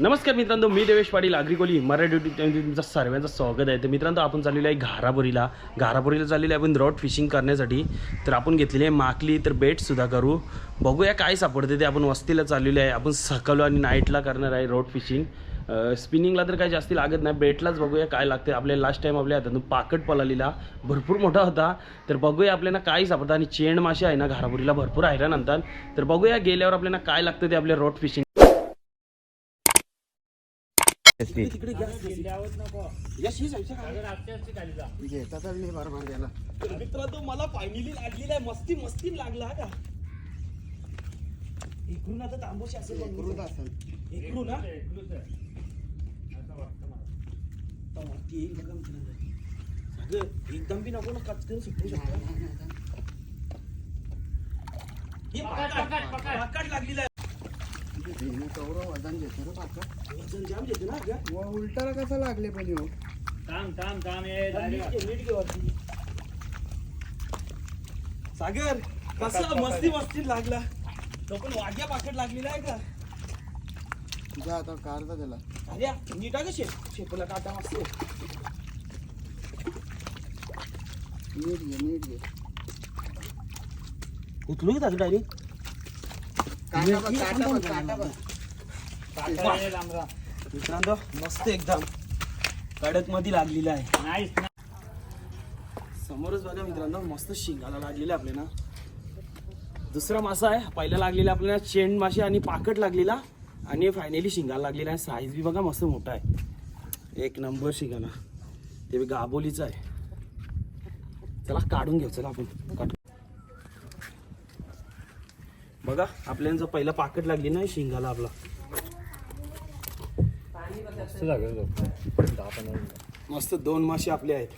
नमस्कार मित्रांनो मी देवेश पाटील आग्रिकोली मराठी तुमचं सर्वांचं स्वागत आहे. तर मित्रांनो आपण चाललेलो आहे घारापुरीला. घारापुरीला चाललेलो आहे आपण रॉड फिशिंग करण्यासाठी. तर आपण घेतलेली आहे माकली तर बेटसुद्धा करू. बघूया काय सापडते ते. आपण वस्तीला चाललेलो आहे. आपण सकाळी आणि नाईटला करणार आहे रॉड फिशिंग स्पिनिंगला तर काही जास्ती लागत नाही. बेटलाच बघूया काय लागते. आपल्या लास्ट टाईम आपल्या हातातून पाकट पलालीला भरपूर मोठा होता. तर बघूया आपल्याला काय सापडतं. आणि चेंड मासे आहे ना घारापुरीला भरपूर आहे नंतर. तर बघूया गेल्यावर आपल्याला काय लागतं ते आपल्या रोड फिशिंग तिकडे मित्रांनो मला फायनली लागलेला आहे. मस्ती मस्ती लागला का? इकडून आता तांबोशी असेल इकडून ना? वरती येईल बघा मित्रांनो. अगं, एकदम बी नको ना कचकन सुटू शकतो. हे पाकाट लागलेला आहे वजन जाम घेते ना अगं. उलटाला कसा लागले पण हे? घे, नीट घे वरती. सागर कसा मस्ती मस्ती लागला. तो पण वाघ्या पाकट लागलेला आहे का? तुझ्या आता कारचा त्याला. अरे नीट आहे का शेप? शेपला काटा मस्त नीट घे नीट घे. उचलू की त्याचं डायरेक्ट काटा बघ काटा बघ काटा बघ. काटा लांबरा. मित्रांनो मस्त एकदम. कडकमध्ये लागलेला आहे. नाहीच ना. समोरच बघा मित्रांनो मस्त शिंगाला लागलेला आपल्या ना. दुसरा मासा आहे पहिला लागलेला आपल्याला चेंड मासे आणि पाकट लागलेला. आणि फायनली शिंगाला लागलेला आहे. साईज बी बघा मस्त मोठा आहे. एक नंबर शिंगाला. ते बी गाबोलीचा आहे. चला काढून घेऊ चला आपण. काढू. बघा आपल्याला जो पहिला पाकट लागली ना शिंगाला आपला. मस्त लागेल. मस्त दोन मासे आपले आहेत.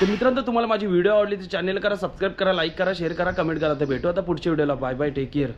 तर मित्रांनो तुम्हाला माझी व्हिडिओ आवडली तर चॅनल करा सबस्क्राईब करा लाईक करा शेअर करा कमेंट करा. तर भेटू आता पुढच्या व्हिडिओला बाय बाय टेक केअर